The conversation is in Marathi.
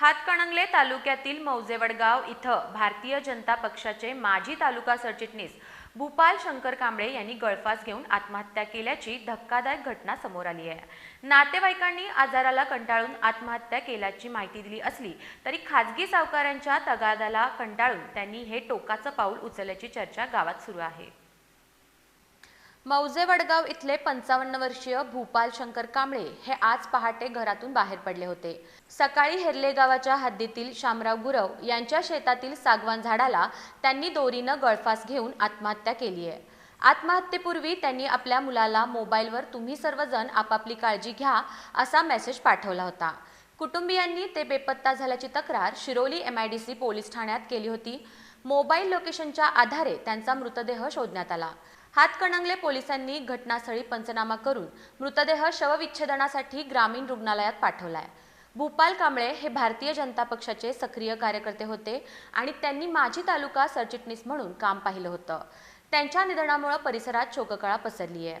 हातकणंगले तालुक्यातील मौजेवडगाव इथं भारतीय जनता पक्षाचे माजी तालुका सरचिटणीस भूपाल शंकर कांबळे यांनी गळफास घेऊन आत्महत्या केल्याची धक्कादायक घटना समोर आली आहे. नातेवाईकांनी आजाराला कंटाळून आत्महत्या केल्याची माहिती दिली असली तरी खाजगी सावकारांच्या तगादाला कंटाळून त्यांनी हे टोकाचं पाऊल उचलल्याची चर्चा गावात सुरू आहे. मौजे वडगाव इथले पंचावन्न वर्षीय भूपाल शंकर कांबळे हे आज पहाटे घरातून बाहेर पडले होते. सकाळी हेरले गावाच्या हद्दीतील शामराव गुरव यांच्या शेतातील सागवान झाडाला त्यांनी दोरीनं गळफास घेऊन आत्महत्या केली आहे. आत्महत्येपूर्वी त्यांनी आपल्या मुलाला मोबाईलवर तुम्ही सर्वजण आपापली काळजी घ्या असा मेसेज पाठवला होता. कुटुंबियांनी ते बेपत्ता झाल्याची तक्रार Shiroli M I D C police ठाण्यात केली होती. मोबाईल लोकेशनच्या आधारे त्यांचा मृतदेह शोधण्यात आला. हातकणंगले पोलिसांनी घटनास्थळी पंचनामा करून मृतदेह शवविच्छेदनासाठी ग्रामीण रुग्णालयात पाठवलाय. भूपाल कांबळे हे भारतीय जनता पक्षाचे सक्रिय कार्यकर्ते होते आणि त्यांनी माजी तालुका सरचिटणीस म्हणून काम पाहिलं होतं. त्यांच्या निधनामुळे परिसरात शोककळा पसरली आहे